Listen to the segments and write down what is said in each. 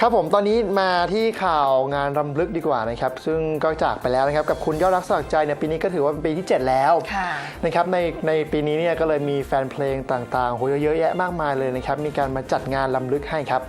ครับผมตอนนี้มาที่ข่าวงานรำลึกดีกว่านะครับ ซึ่งก็จากไปแล้วนะครับกับคุณยอดรักสลักใจเนี่ยปีนี้ก็ถือว่าเป็นปีที่ 7 แล้วค่ะนะครับในในปีนี้เนี่ยก็เลยมีแฟนเพลงต่างๆโหเยอะแยะมากมายเลยนะครับมีการมาจัดงานรำลึกให้ครับ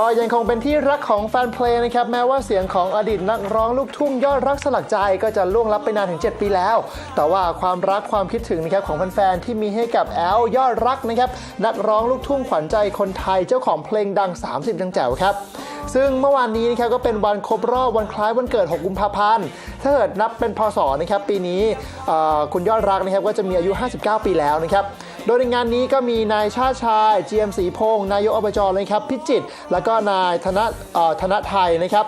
ก็ยังคงเป็นที่รักของแฟนเพลงนะครับ แม้ว่าเสียงของอดีตนักร้องลูกทุ่งยอดรักสลักใจก็จะล่วงลับไปนานถึง 7 ปีแล้ว แต่ว่าความรักความคิดถึงนะครับของแฟนๆที่มีให้กับแอลยอดรักนะครับนักร้องลูกทุ่งขวัญใจคนไทยเจ้าของเพลงดัง 30 จังแจ๋วครับซึ่งเมื่อวานนี้นะครับก็เป็นวันครบรอบวันคล้ายวันเกิด 6 กุมภาพันธ์ ถ้าเกิดนับเป็นพศนะครับปีนี้คุณยอดรักนะครับก็จะมีอายุ 59 ปีแล้วนะครับ โดยในงานนี้ก็มีนายชาติชายเจียมศรีพงศ์นายกอบจเลยครับพิจิตรแล้วก็นายธนธนไทยนะครับ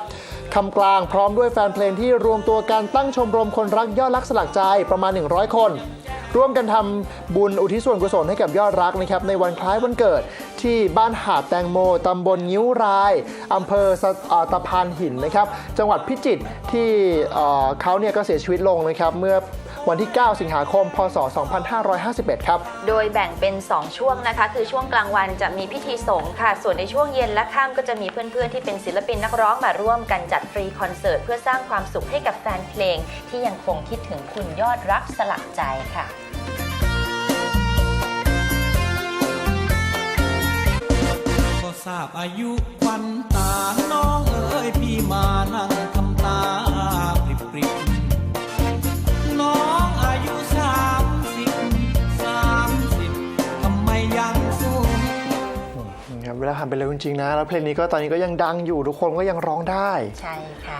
คำกลางพร้อมด้วยแฟนเพลงที่รวมตัวกันตั้งชมรมคนรักยอดรักสลักใจประมาณ 100 คน ร่วมกันทำบุญอุทิศส่วนกุศลให้กับยอดรักนะครับในวันคล้ายวันเกิด ที่บ้านหาดแตงโมตำบลงิ้วรายอำเภอตะพานหินนะครับ จังหวัดพิจิตรที่เขาเนี่ยก็เสียชีวิตลงนะครับเมื่อ วันที่ 9 สิงหาคม พศ 2551 ครับ โดยแบ่งเป็น 2 ช่วงนะคะ คือช่วงกลางวันจะมีพิธีสงฆ์ค่ะ ส่วนในช่วงเย็นและค่ำก็จะมีเพื่อนๆ ที่เป็นศิลปินนักร้องมาร่วมกันจัดฟรีคอนเสิร์ต เพื่อสร้างความสุขให้กับแฟนเพลง ที่ยังคงคิดถึงคุณยอดรักสลักใจค่ะก็ทราบอายุควันตาน้องเอ๋ยพี่มานั่งทำ ครับเวลาผ่านไปเร็วจริงๆนะ แล้วเพลงนี้ก็ตอนนี้ก็ยังดังอยู่ทุกคนก็ยังร้องได้ ใช่ค่ะ